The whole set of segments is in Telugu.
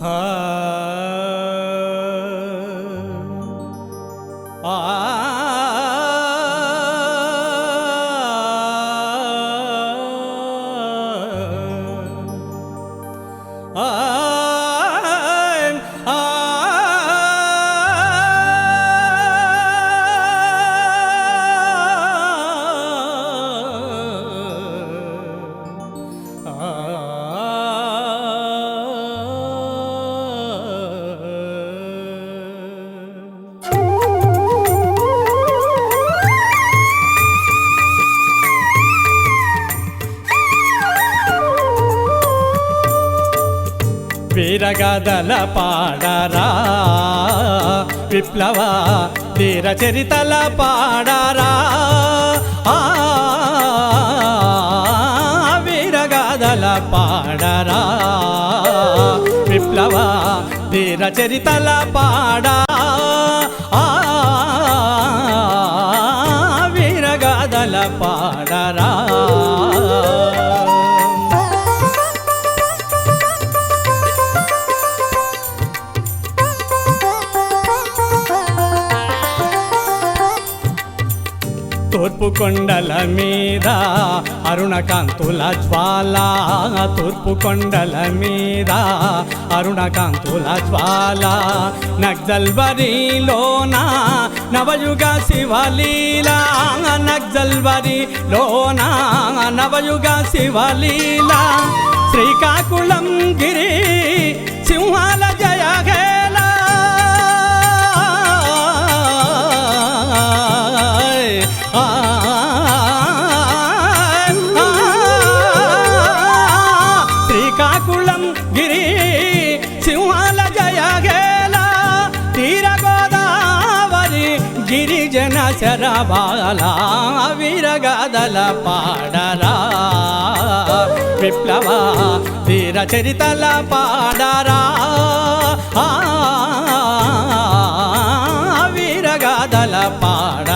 ah వీరగదల పాడరా? విప్లవ తీర చరితల పాడరా? ఆ, వీరగదల పాడరా? విప్లవ తీర చరితల పాడా? ఆ, వీరగదల పాడరా? తూర్పు కొండల మీద అరుణకాంతుల జ్వాల తూర్పు కొండల మీద అరుణకాంతుల జ్వాల నగ్జల్వరిలోన నవయుగ శివలీల నగ్జల్వరిలోన నవయుగ శివలీల శ్రీకాకుళం గిరి గిరి సింహాల జయగేల తీర గోదావరి గిరిజన శరబాల వీరగదల పాడరా. విప్లవ వీర చరితల పాడరా. ఆ, పాడ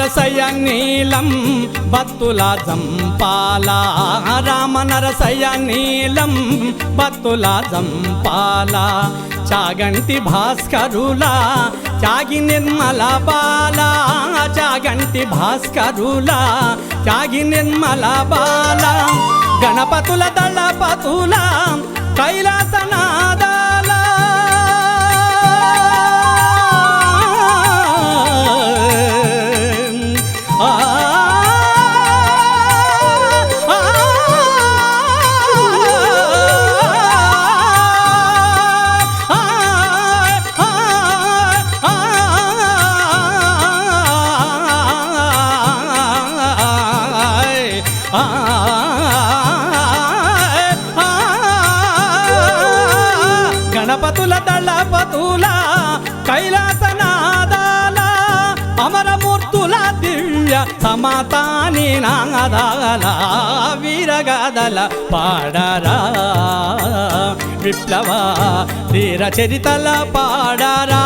నరసయ నీలం భక్తుల జంపాల. రామ నరసయ నీలం భక్తుల జంపాల. చాగంటి భాస్కరుల చాగి నిర్మల బాల. చాగంటి భాస్కరుల చాగి నిర్మల బాల. గణపతుల దళపతుల కైలాసనాదాల గణపతుల దళపతుల కైలాసనాదాల అమరమూర్తుల దివ్య సమతాని నాదాల వీరగాదల పాడరా. విప్లవ ధీర చరితల పాడరా.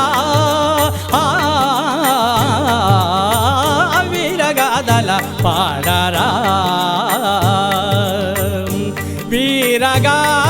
పాడరా వీరగాదల